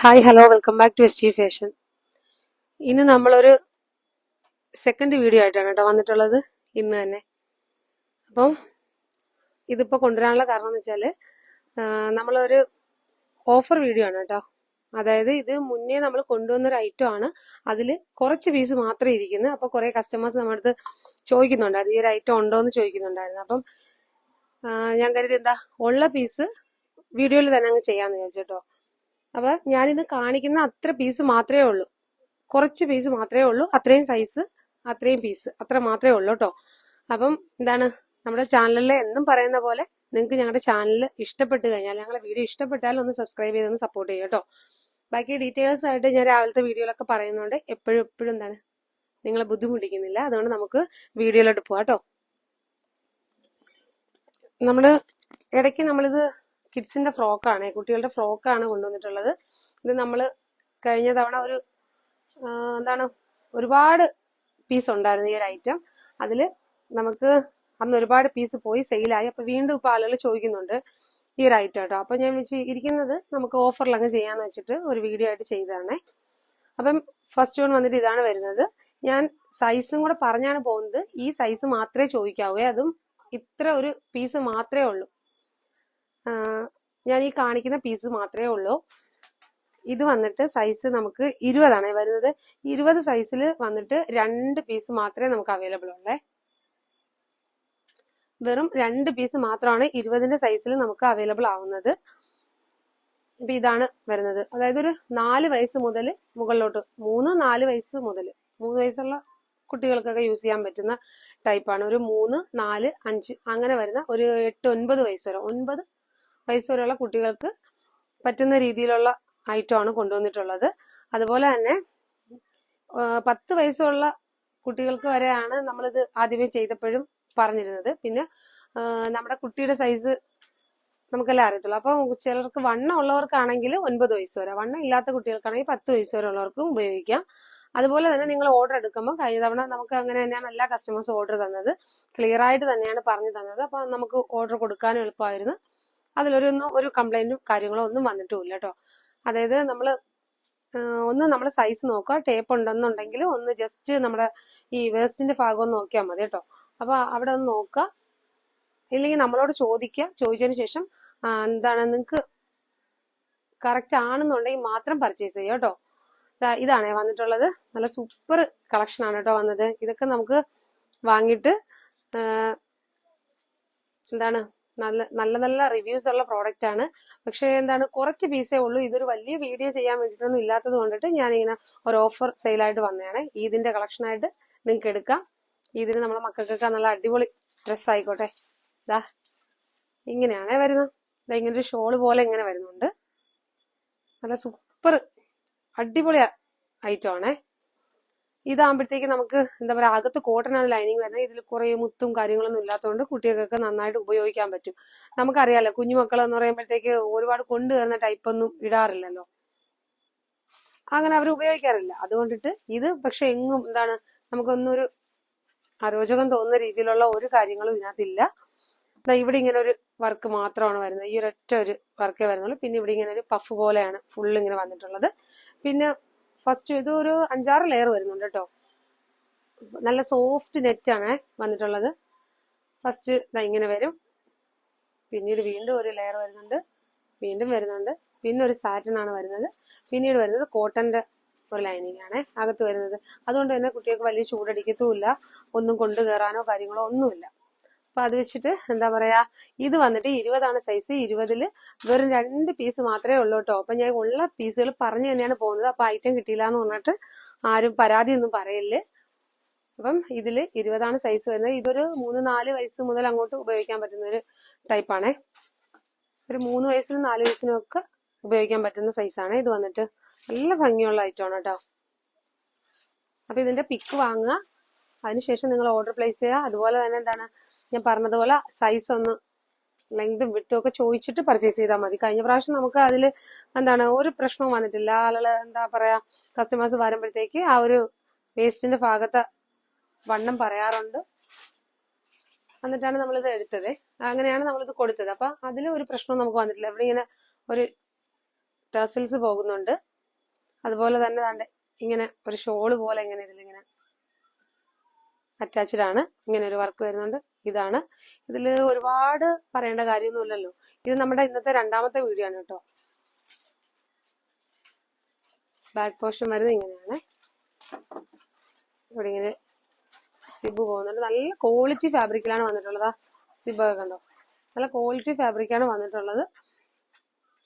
Hi hello welcome back to S G fashion ഇന്ന് നമ്മളൊരു second video ആയിട്ടാണ് കേട്ടോ വന്നിട്ടുള്ളത്. ഇന്ന് തന്നെ. അപ്പം ഇതിപ്പോൾ കൊണ്ടുവരാനുള്ള കാരണം എന്ന് വെച്ചാൽ നമ്മളൊരു ഓഫർ വീഡിയോ ആണ് കേട്ടോ. അതായത് ഇത് മുന്നേ നമ്മൾ കൊണ്ടുവന്നൊരു ഐറ്റം ആണ്. അതിൽ കുറച്ച് പീസ് മാത്രമേ ഇരിക്കുന്നു. അപ്പോൾ കുറേ കസ്റ്റമേഴ്സ് നമ്മുടെ അടുത്ത് ചോദിക്കുന്നുണ്ടായിരുന്നു ഈ ഒരു ഐറ്റം ഉണ്ടോ എന്ന് ചോദിക്കുന്നുണ്ടായിരുന്നു. അപ്പം ഞാൻ കരുതി എന്താ ഉള്ള പീസ് വീഡിയോയിൽ തന്നെ അങ്ങ് ചെയ്യാമെന്ന് വിചാരിച്ചു കേട്ടോ. അപ്പൊ ഞാനിന്ന് കാണിക്കുന്ന അത്ര പീസ് മാത്രമേ ഉള്ളൂ. കുറച്ച് പീസ് മാത്രമേ ഉള്ളൂ. അത്രയും സൈസ് അത്രയും പീസ് അത്ര മാത്രമേ ഉള്ളൂ കേട്ടോ അപ്പം എന്താണ്? നമ്മുടെ ചാനലിൽ എന്നും പറയുന്ന പോലെ നിങ്ങൾക്ക് ഞങ്ങളുടെ ചാനൽ ഇഷ്ടപ്പെട്ട് കഴിഞ്ഞാൽ ഞങ്ങളുടെ വീഡിയോ ഇഷ്ടപ്പെട്ടാൽ ഒന്ന് സബ്സ്ക്രൈബ് ചെയ്തൊന്ന് സപ്പോർട്ട് ചെയ്യുക കേട്ടോ ബാക്കി ഡീറ്റെയിൽസ് ആയിട്ട് ഞാൻ രാവിലത്തെ വീഡിയോയിലൊക്കെ പറയുന്നുണ്ട് എപ്പോഴും എപ്പോഴും എന്താണ്? നിങ്ങളെ ബുദ്ധിമുട്ടിക്കുന്നില്ല. അതുകൊണ്ട് നമുക്ക് വീഡിയോയിലോട്ട് പോവാം കേട്ടോ നമ്മൾ ഇടയ്ക്ക് നമ്മളിത് കിഡ്സിന്റെ ഫ്രോക്കാണ് കുട്ടികളുടെ ഫ്രോക്കാണ് കൊണ്ടുവന്നിട്ടുള്ളത്. ഇത് നമ്മൾ കഴിഞ്ഞ തവണ ഒരു എന്താണ് ഒരുപാട് പീസ് ഉണ്ടായിരുന്നു ഈ ഒരു ഐറ്റം അതിൽ നമുക്ക് അന്ന് ഒരുപാട് പീസ് പോയി സെയിലായി അപ്പൊ വീണ്ടും ഇപ്പൊ ആളുകൾ ചോദിക്കുന്നുണ്ട് ഈ ഒരു ഐറ്റം കേട്ടോ. അപ്പൊ ഞാൻ വെച്ച് ഇരിക്കുന്നത് നമുക്ക് ഓഫറിൽ അങ്ങ് ചെയ്യാന്ന് വെച്ചിട്ട് ഒരു വീഡിയോ ആയിട്ട് ചെയ്തതാണേ. അപ്പം ഫസ്റ്റ് വൺ വന്നിട്ട് ഇതാണ് വരുന്നത്. ഞാൻ സൈസും കൂടെ പറഞ്ഞാണ് പോകുന്നത്. ഈ സൈസ് മാത്രമേ ചോദിക്കാവൂ. അതും ഇത്ര ഒരു പീസ് മാത്രമേ ഉള്ളൂ. ഞാൻ ഈ കാണിക്കുന്ന പീസ് മാത്രമേ ഉള്ളൂ. ഇത് വന്നിട്ട് സൈസ് നമുക്ക് ഇരുപതാണ്. വരുന്നത് ഇരുപത് സൈസിൽ വന്നിട്ട് രണ്ട് പീസ് മാത്രമേ നമുക്ക് അവൈലബിൾ ഉള്ളേ. വെറും രണ്ട് പീസ് മാത്രമാണ് ഇരുപതിന്റെ സൈസിൽ നമുക്ക് അവൈലബിൾ ആവുന്നത്. ഇപ്പൊ ഇതാണ് വരുന്നത്. അതായത് ഒരു നാല് വയസ്സ് മുതൽ മുകളിലോട്ട് മൂന്ന് നാല് വയസ്സ് മുതൽ മൂന്ന് വയസ്സുള്ള കുട്ടികൾക്കൊക്കെ യൂസ് ചെയ്യാൻ പറ്റുന്ന ടൈപ്പാണ് ഒരു മൂന്ന് നാല് അഞ്ച് അങ്ങനെ വരുന്ന ഒരു എട്ട് ഒൻപത് വയസ്സ് വരെ ഒൻപത് വയസ്സ് വരെയുള്ള കുട്ടികൾക്ക് പറ്റുന്ന രീതിയിലുള്ള ഐറ്റമാണ് കൊണ്ടുവന്നിട്ടുള്ളത്. അതുപോലെ തന്നെ പത്ത് വയസ്സുള്ള കുട്ടികൾക്ക് വരെയാണ് നമ്മളിത് ആദ്യമേ ചെയ്തപ്പോഴും പറഞ്ഞിരുന്നത്. പിന്നെ നമ്മുടെ കുട്ടിയുടെ സൈസ് നമുക്കെല്ലാം അറിയത്തുള്ളൂ. അപ്പൊ ചിലർക്ക് വണ്ണം ഉള്ളവർക്കാണെങ്കിൽ ഒൻപത് വയസ്സ് വരെ വണ്ണം ഇല്ലാത്ത കുട്ടികൾക്കാണെങ്കിൽ പത്ത് വയസ്സ് വരെ ഉള്ളവർക്കും ഉപയോഗിക്കാം. അതുപോലെ തന്നെ നിങ്ങൾ ഓർഡർ എടുക്കുമ്പോൾ കഴിഞ്ഞ തവണ നമുക്ക് അങ്ങനെ തന്നെയാണ് എല്ലാ കസ്റ്റമേഴ്സും ഓർഡർ തന്നത്. ക്ലിയർ ആയിട്ട് തന്നെയാണ് പറഞ്ഞു തന്നത്. അപ്പൊ നമുക്ക് ഓർഡർ കൊടുക്കാനും എളുപ്പമായിരുന്നു. അതിലൊരു ഒന്നും ഒരു കംപ്ലൈന്റും കാര്യങ്ങളോ ഒന്നും വന്നിട്ടുമില്ല കേട്ടോ അതായത് നമ്മൾ ഒന്ന് നമ്മുടെ സൈസ് നോക്കുക ടേപ്പ് ഉണ്ടെന്നുണ്ടെങ്കിൽ ഒന്ന് ജസ്റ്റ് നമ്മുടെ ഈ വേസ്റ്റിന്റെ ഭാഗം ഒന്ന് നോക്കിയാൽ മതി കേട്ടോ അപ്പൊ അവിടെ ഒന്ന് നോക്കുക. ഇല്ലെങ്കിൽ നമ്മളോട് ചോദിക്കുക. ചോദിച്ചതിന് ശേഷം എന്താണ് നിങ്ങൾക്ക് കറക്റ്റ് ആണെന്നുണ്ടെങ്കിൽ മാത്രം പർച്ചേസ് ചെയ്യുക കേട്ടോ ഇതാണേ വന്നിട്ടുള്ളത്. നല്ല സൂപ്പർ കളക്ഷൻ ആണ് കേട്ടോ വന്നത്. ഇതൊക്കെ നമുക്ക് വാങ്ങിയിട്ട് എന്താണ് നല്ല നല്ല നല്ല റിവ്യൂസ് ഉള്ള പ്രോഡക്റ്റ് ആണ്. പക്ഷേ എന്താണ് കുറച്ച് പീസേ ഉള്ളൂ. ഇതൊരു വലിയ വീഡിയോ ചെയ്യാൻ വേണ്ടിയിട്ടൊന്നും ഇല്ലാത്തത് കൊണ്ടിട്ട് ഞാൻ ഇങ്ങനെ ഒരു ഓഫർ സെയിലായിട്ട് വന്നതാണ്. ഈദിന്റെ കളക്ഷൻ ആയിട്ട് നിങ്ങൾക്ക് എടുക്കാം. ഈദിന് നമ്മളെ മക്കൾക്കൊക്കെ നല്ല അടിപൊളി ഡ്രസ് ആയിക്കോട്ടെ. ദാ ഇങ്ങനെയാണേ വരുന്നത്. ഇങ്ങനെ ഒരു ഷോൾ പോലെ ഇങ്ങനെ വരുന്നുണ്ട്. നല്ല സൂപ്പർ അടിപൊളി ഐറ്റം ആണേ. ഇതാകുമ്പോഴത്തേക്ക് നമുക്ക് എന്താ പറയാ അകത്ത് കോട്ടൺ ആണ് ലൈനിങ് വരുന്നത്. ഇതിൽ കുറേ മുത്തും കാര്യങ്ങളൊന്നും ഇല്ലാത്തതുകൊണ്ട് കുട്ടികൾക്കൊക്കെ നന്നായിട്ട് ഉപയോഗിക്കാൻ പറ്റും. നമുക്കറിയാലോ കുഞ്ഞുമക്കൾ എന്ന് പറയുമ്പോഴത്തേക്ക് ഒരുപാട് കൊണ്ടുവരുന്ന ടൈപ്പ് ഒന്നും ഇടാറില്ലല്ലോ. അങ്ങനെ അവർ ഉപയോഗിക്കാറില്ല. അതുകൊണ്ടിട്ട് ഇത് പക്ഷെ എങ്ങും എന്താണ് നമുക്കൊന്നും ഒരു അരോചകം തോന്നുന്ന രീതിയിലുള്ള ഒരു കാര്യങ്ങളും ഇതിനകത്തില്ല. ഇവിടെ ഇങ്ങനെ ഒരു വർക്ക് മാത്രമാണ് വരുന്നത്. ഈ ഒരൊറ്റ ഒരു വർക്കേ വരുന്നുള്ളൂ. പിന്നെ ഇവിടെ ഇങ്ങനെ ഒരു പഫ് പോലെയാണ് ഫുൾ ഇങ്ങനെ വന്നിട്ടുള്ളത്. പിന്നെ ഫസ്റ്റ് ഇത് ഒരു അഞ്ചാറ് ലെയർ വരുന്നുണ്ട് കേട്ടോ. നല്ല സോഫ്റ്റ് നെറ്റ് ആണ് വന്നിട്ടുള്ളത്. ഫസ്റ്റ് ഇതാ ഇങ്ങനെ വരും. പിന്നീട് വീണ്ടും ഒരു ലെയർ വരുന്നുണ്ട്. വീണ്ടും വരുന്നുണ്ട്. പിന്നെ ഒരു സാറ്റിൻ ആണ് വരുന്നത്. പിന്നീട് വരുന്നത് കോട്ടന്റെ ഒരു ലൈനിങ് ആണ് അകത്ത് വരുന്നത്. അതുകൊണ്ട് തന്നെ കുട്ടികൾക്ക് വലിയ ചൂടടിക്കത്തുമില്ല. ഒന്നും കൊണ്ടു കയറാനോ കാര്യങ്ങളോ ഒന്നുമില്ല. അപ്പൊ അത് വെച്ചിട്ട് എന്താ പറയാ ഇത് വന്നിട്ട് ഇരുപതാണ് സൈസ് ഇരുപതിൽ വെറും രണ്ട് പീസ് മാത്രമേ ഉള്ളൂ കേട്ടോ അപ്പൊ ഞാൻ ഉള്ള പീസുകൾ പറഞ്ഞു തന്നെയാണ് പോകുന്നത്. അപ്പൊ ഐറ്റം കിട്ടിയില്ല എന്ന് പറഞ്ഞിട്ട് ആരും പരാതി ഒന്നും പറയല്ലേ അപ്പം ഇതിൽ ഇരുപതാണ് സൈസ് വരുന്നത്. ഇതൊരു മൂന്ന് നാല് വയസ്സ് മുതൽ അങ്ങോട്ട് ഉപയോഗിക്കാൻ പറ്റുന്ന ഒരു ടൈപ്പാണേ ഒരു മൂന്ന് വയസ്സിനും നാല് വയസ്സിനും ഒക്കെ ഉപയോഗിക്കാൻ പറ്റുന്ന സൈസാണ് ഇത് വന്നിട്ട് നല്ല ഭംഗിയുള്ള ഐറ്റമാണ് കേട്ടോ അപ്പൊ ഇതിന്റെ പിക്ക് വാങ്ങുക. അതിനുശേഷം നിങ്ങൾ ഓർഡർ പ്ലേസ് ചെയ്യുക. അതുപോലെ തന്നെ എന്താണ് ഞാൻ പറഞ്ഞതുപോലെ സൈസ് ഒന്ന് ലെങ്ത് വിട്ടും ഒക്കെ ചോദിച്ചിട്ട് പർച്ചേസ് ചെയ്താൽ മതി. കഴിഞ്ഞ പ്രാവശ്യം നമുക്ക് അതിൽ എന്താണ് ഒരു പ്രശ്നവും വന്നിട്ടില്ല. ആളുകൾ എന്താ പറയാ കസ്റ്റമേഴ്സ് വരുമ്പോഴത്തേക്ക് ആ ഒരു വേസ്റ്റിന്റെ ഭാഗത്തെ വണ്ണം പറയാറുണ്ട്. എന്നിട്ടാണ് നമ്മളിത് എടുത്തത്. അങ്ങനെയാണ് നമ്മളിത് കൊടുത്തത്. അപ്പൊ അതിൽ ഒരു പ്രശ്നവും നമുക്ക് വന്നിട്ടില്ല. ഇവിടെ ഇങ്ങനെ ഒരു ടേസൽസ് പോകുന്നുണ്ട്. അതുപോലെ തന്നെ തണ്ട് ഇങ്ങനെ ഒരു ഷോൾ പോലെ ഇങ്ങനെ ഇതിലിങ്ങനെ അറ്റാച്ച്ഡ് ആണ്. ഇങ്ങനെ ഒരു വർക്ക് വരുന്നുണ്ട്. ഇതാണ്. ഇതിൽ ഒരുപാട് പറയേണ്ട കാര്യമൊന്നുമില്ലല്ലോ. ഇത് നമ്മുടെ ഇന്നത്തെ രണ്ടാമത്തെ വീഡിയോ ആണ് കേട്ടോ. ബാക്ക് പോർഷൻ വരുന്നത് ഇങ്ങനെയാണ്. ഇവിടെ ഇങ്ങനെ സിബ് പോകുന്നുണ്ട്. നല്ല ക്വാളിറ്റി ഫാബ്രിക്കിലാണ് വന്നിട്ടുള്ളത്. സിബ് ഒക്കെ കണ്ടോ? നല്ല ക്വാളിറ്റി ഫാബ്രിക്കാണ് വന്നിട്ടുള്ളത്.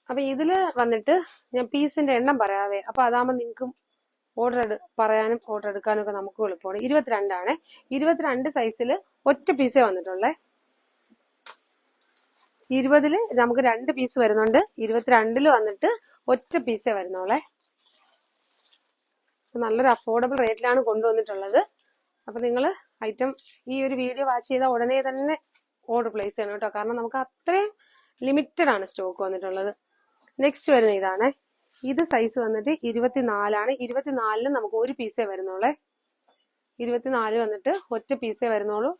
അപ്പൊ ഇതിൽ വന്നിട്ട് ഞാൻ പീസിന്റെ എണ്ണം പറയാവേ. അപ്പൊ അതാകുമ്പോൾ നിങ്ങൾക്ക് ഓർഡർ പറയാനും ഓർഡർ എടുക്കാനും ഒക്കെ നമുക്ക് എളുപ്പമാണ്. ഇരുപത്തിരണ്ടാണ്. ഇരുപത്തിരണ്ട് സൈസിൽ ഒറ്റ പീസേ വന്നിട്ടുള്ളേ. ഇരുപതിൽ നമുക്ക് രണ്ട് പീസ് വരുന്നുണ്ട്. ഇരുപത്തിരണ്ടിൽ വന്നിട്ട് ഒറ്റ പീസേ വരുന്നോളെ നല്ലൊരു അഫോർഡബിൾ റേറ്റിലാണ് കൊണ്ടുവന്നിട്ടുള്ളത്. അപ്പൊ നിങ്ങൾ ഐറ്റം ഈ ഒരു വീഡിയോ വാച്ച് ചെയ്താൽ ഉടനെ തന്നെ ഓർഡർ പ്ലേസ് ചെയ്യണം കേട്ടോ. കാരണം നമുക്ക് അത്രയും ലിമിറ്റഡ് ആണ് സ്റ്റോക്ക് വന്നിട്ടുള്ളത്. നെക്സ്റ്റ് വരുന്ന ഇതാണ്. ഇത് സൈസ് വന്നിട്ട് ഇരുപത്തിനാലാണ്. ഇരുപത്തിനാലിന് നമുക്ക് ഒരു പീസേ വരുന്നുള്ളേ. ഇരുപത്തിനാല് വന്നിട്ട് ഒറ്റ പീസേ വരുന്നുള്ളൂ.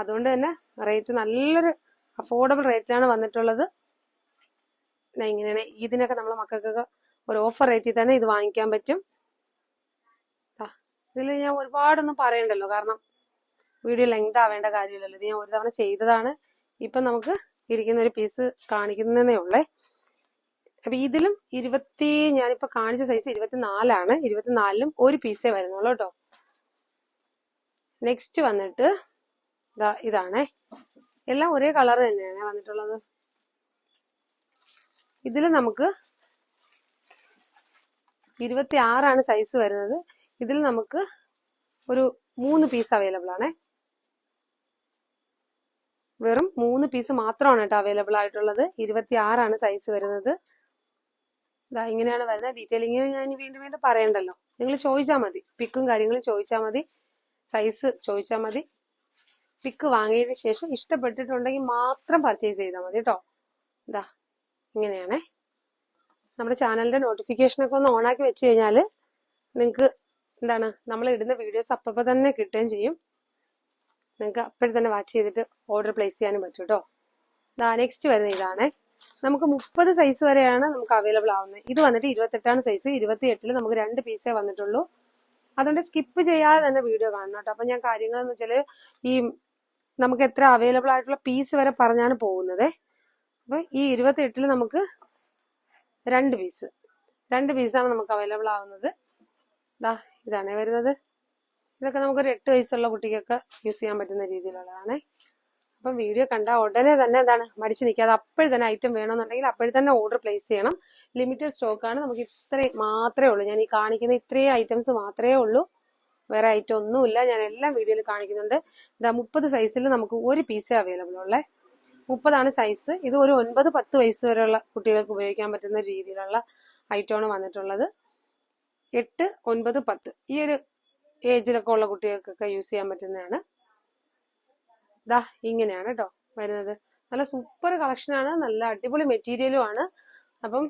അതുകൊണ്ട് തന്നെ റേറ്റ് നല്ലൊരു അഫോർഡബിൾ റേറ്റാണ് വന്നിട്ടുള്ളത്. ഇങ്ങനെയാണ്. ഇതിനൊക്കെ നമ്മളെ മക്കൾക്കൊക്കെ ഒരു ഓഫർ റേറ്റിൽ തന്നെ ഇത് വാങ്ങിക്കാൻ പറ്റും. ഇതിൽ ഞാൻ ഒരുപാടൊന്നും പറയണ്ടല്ലോ. കാരണം വീഡിയോ ലെങ്ത് ആവേണ്ട കാര്യമില്ലല്ലോ. ഇത് ഞാൻ ഒരു തവണ ചെയ്തതാണ്. ഇപ്പം നമുക്ക് ഇരിക്കുന്ന ഒരു പീസ് കാണിക്കുന്നതേ ഉള്ളേ. അപ്പൊ ഇതിലും ഇരുപത്തി ഞാനിപ്പോ കാണിച്ച സൈസ് ഇരുപത്തിനാലാണ്. ഇരുപത്തിനാലിലും ഒരു പീസേ വരുന്നുള്ളൂ കേട്ടോ. നെക്സ്റ്റ് വന്നിട്ട് ഇതാണേ. എല്ലാം ഒരേ കളർ തന്നെയാണ് വന്നിട്ടുള്ളത്. ഇതിൽ നമുക്ക് ഇരുപത്തി ആറാണ് സൈസ് വരുന്നത്. ഇതിൽ നമുക്ക് ഒരു മൂന്ന് പീസ് അവൈലബിൾ ആണ്. വെറും മൂന്ന് പീസ് മാത്രമാണ് കേട്ടോ അവൈലബിൾ ആയിട്ടുള്ളത്. ഇരുപത്തി ആറാണ് സൈസ് വരുന്നത്. ഇതാ ഇങ്ങനെയാണ് വരുന്നത്. ഡീറ്റെയിലിംഗ് ഞാൻ വീണ്ടും വീണ്ടും പറയണ്ടല്ലോ. നിങ്ങൾ ചോദിച്ചാൽ മതി. പിക്കും കാര്യങ്ങളും ചോദിച്ചാൽ മതി. സൈസ് ചോദിച്ചാൽ മതി. പിക്ക് വാങ്ങിയതിന് ശേഷം ഇഷ്ടപ്പെട്ടിട്ടുണ്ടെങ്കിൽ മാത്രം പർച്ചേസ് ചെയ്താൽ മതി കേട്ടോ. ഇതാ ഇങ്ങനെയാണേ. നമ്മുടെ ചാനലിന്റെ നോട്ടിഫിക്കേഷൻ ഒക്കെ ഒന്ന് ഓണാക്കി വെച്ച് കഴിഞ്ഞാൽ നിങ്ങൾക്ക് എന്താണ് നമ്മൾ ഇടുന്ന വീഡിയോസ് അപ്പപ്പോൾ തന്നെ കിട്ടുകയും ചെയ്യും. നിങ്ങൾക്ക് അപ്പോഴും തന്നെ വാച്ച് ചെയ്തിട്ട് ഓർഡർ പ്ലേസ് ചെയ്യാനും പറ്റും കേട്ടോ. ഇതാ നെക്സ്റ്റ് വരുന്ന ഇതാണേ. നമുക്ക് മുപ്പത് സൈസ് വരെയാണ് നമുക്ക് അവൈലബിൾ ആവുന്നത്. ഇത് വന്നിട്ട് ഇരുപത്തെട്ടാണ് സൈസ് ഇരുപത്തി എട്ടിൽ നമുക്ക് രണ്ട് പീസേ വന്നിട്ടുള്ളൂ. അതുകൊണ്ട് സ്കിപ്പ് ചെയ്യാതെ തന്നെ വീഡിയോ കാണണം കേട്ടോ. അപ്പൊ ഞാൻ കാര്യങ്ങൾ എന്ന് വെച്ചാൽ ഈ നമുക്ക് എത്ര അവൈലബിൾ ആയിട്ടുള്ള പീസ് വരെ പറഞ്ഞാണ് പോകുന്നത്. അപ്പൊ ഈ ഇരുപത്തി എട്ടിൽ നമുക്ക് രണ്ട് പീസ് രണ്ട് പീസാണ് നമുക്ക് അവൈലബിൾ ആവുന്നത്. ഇതാ ഇതാണ് വരുന്നത്. ഇതൊക്കെ നമുക്ക് നമുക്കൊരു എട്ട് വയസ്സുള്ള കുട്ടിക്കൊക്കെ യൂസ് ചെയ്യാൻ പറ്റുന്ന രീതിയിലുള്ളതാണ്. അപ്പം വീഡിയോ കണ്ട ഉടനെ തന്നെ എന്താണ് മടിച്ചു നിൽക്കാതെ അപ്പോഴും തന്നെ ഐറ്റം വേണമെന്നുണ്ടെങ്കിൽ അപ്പോഴും തന്നെ ഓർഡർ പ്ലേസ് ചെയ്യണം. ലിമിറ്റഡ് സ്റ്റോക്കാണ് നമുക്ക് ഇത്രയും മാത്രമേ ഉള്ളൂ. ഞാൻ ഈ കാണിക്കുന്ന ഇത്രയും ഐറ്റംസ് മാത്രമേ ഉള്ളൂ. വേറെ ഐറ്റം ഒന്നുമില്ല. ഞാൻ എല്ലാം വീഡിയോയിൽ കാണിക്കുന്നുണ്ട്. ഇതാ മുപ്പത് സൈസിൽ നമുക്ക് ഒരു പീസേ അവൈലബിൾ ഉള്ളേ മുപ്പതാണ് സൈസ് ഇത് ഒരു ഒൻപത് പത്ത് വയസ്സ് വരെയുള്ള കുട്ടികൾക്ക് ഉപയോഗിക്കാൻ പറ്റുന്ന രീതിയിലുള്ള ഐറ്റമാണ് വന്നിട്ടുള്ളത്. എട്ട് ഒൻപത് പത്ത്. ഈ ഒരു ഏജിലൊക്കെ ഉള്ള കുട്ടികൾക്കൊക്കെ യൂസ് ചെയ്യാൻ പറ്റുന്നതാണ്. ദാ ഇങ്ങനെയാണ് കേട്ടോ വരുന്നത്. നല്ല സൂപ്പർ കളക്ഷനാണ് നല്ല അടിപൊളി മെറ്റീരിയലും ആണ്. അപ്പം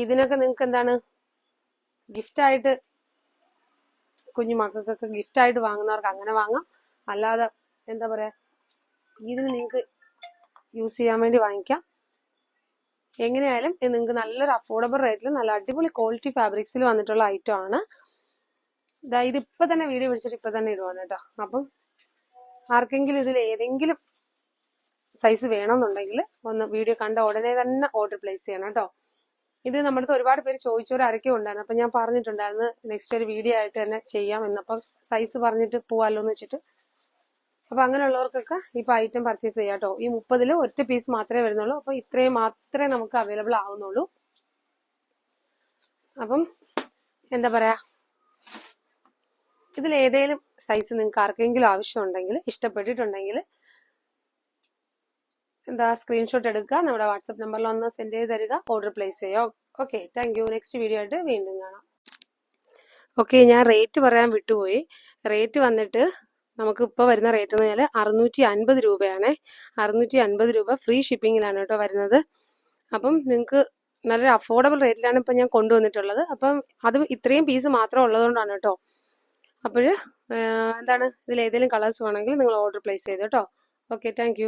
ഇതിനൊക്കെ നിങ്ങൾക്ക് എന്താണ്? ഗിഫ്റ്റ് ആയിട്ട് കുഞ്ഞു മക്കൾക്കൊക്കെ ഗിഫ്റ്റ് ആയിട്ട് വാങ്ങുന്നവർക്ക് അങ്ങനെ വാങ്ങാം. അല്ലാതെ എന്താ പറയാ ഇതിന് നിങ്ങൾക്ക് യൂസ് ചെയ്യാൻ വേണ്ടി വാങ്ങിക്കാം. എങ്ങനെയായാലും ഇത് നിങ്ങൾക്ക് നല്ലൊരു അഫോർഡബിൾ റേറ്റിൽ നല്ല അടിപൊളി ക്വാളിറ്റി ഫാബ്രിക്സിൽ വന്നിട്ടുള്ള ഐറ്റം ആണ്. ഇതാ ഇത് ഇപ്പൊ തന്നെ വീഡിയോ പിടിച്ചിട്ട് ഇപ്പൊ തന്നെ ഇടുവാണ് കേട്ടോ. അപ്പം ആർക്കെങ്കിലും ഇതിൽ ഏതെങ്കിലും സൈസ് വേണമെന്നുണ്ടെങ്കിൽ ഒന്ന് വീഡിയോ കണ്ട ഉടനെ തന്നെ ഓർഡർ പ്ലേസ് ചെയ്യണം കേട്ടോ. ഇത് നമ്മുടെ ഒരുപാട് പേര് ചോദിച്ചവർ ആരൊക്കെ ഉണ്ടായിരുന്നു അപ്പൊ ഞാൻ പറഞ്ഞിട്ടുണ്ടായിരുന്നു നെക്സ്റ്റ് ഒരു വീഡിയോ ആയിട്ട് തന്നെ ചെയ്യാം എന്നപ്പോ സൈസ് പറഞ്ഞിട്ട് പോവാലോ എന്ന് വെച്ചിട്ട്. അപ്പൊ അങ്ങനെയുള്ളവർക്കൊക്കെ ഇപ്പൊ ഐറ്റം പർച്ചേസ് ചെയ്യാം കേട്ടോ. ഈ മുപ്പതിൽ ഒറ്റ പീസ് മാത്രമേ വരുന്നുള്ളൂ. അപ്പൊ ഇത്രയും മാത്രമേ നമുക്ക് അവൈലബിൾ ആവുന്നുള്ളൂ. അപ്പം എന്താ പറയാ? ഇതിൽ ഏതെങ്കിലും സൈസ് നിങ്ങൾക്ക് ആർക്കെങ്കിലും ആവശ്യമുണ്ടെങ്കിൽ ഇഷ്ടപ്പെട്ടിട്ടുണ്ടെങ്കിൽ എന്താ സ്ക്രീൻഷോട്ട് എടുക്കുക. നമ്മുടെ വാട്സപ്പ് നമ്പറിൽ ഒന്ന് സെൻഡ് ചെയ്ത് തരിക. ഓർഡർ പ്ലേസ് ചെയ്യുക okay thank you next video ആയിട്ട് വീണ്ടും കാണാം. ഓക്കെ ഞാൻ റേറ്റ് പറയാൻ വിട്ടുപോയി. റേറ്റ് വന്നിട്ട് നമുക്ക് ഇപ്പോൾ വരുന്ന റേറ്റ് എന്ന് പറഞ്ഞാൽ അറുന്നൂറ്റി അൻപത് രൂപയാണ്. അറുന്നൂറ്റി അൻപത് രൂപ ഫ്രീ ഷിപ്പിങ്ങിലാണ് കേട്ടോ വരുന്നത്. അപ്പം നിങ്ങൾക്ക് നല്ലൊരു അഫോർഡബിൾ റേറ്റിലാണ് ഇപ്പം ഞാൻ കൊണ്ടുവന്നിട്ടുള്ളത്. അപ്പം അത് ഇത്രയും പീസ് മാത്രം ഉള്ളതുകൊണ്ടാണ് കേട്ടോ. അപ്പോൾ എന്താണ്? ഇതിൽ ഏതെങ്കിലും കളേഴ്സ് വേണമെങ്കിൽ നിങ്ങൾ ഓർഡർ പ്ലേസ് ചെയ്തു കേട്ടോ. Okay thank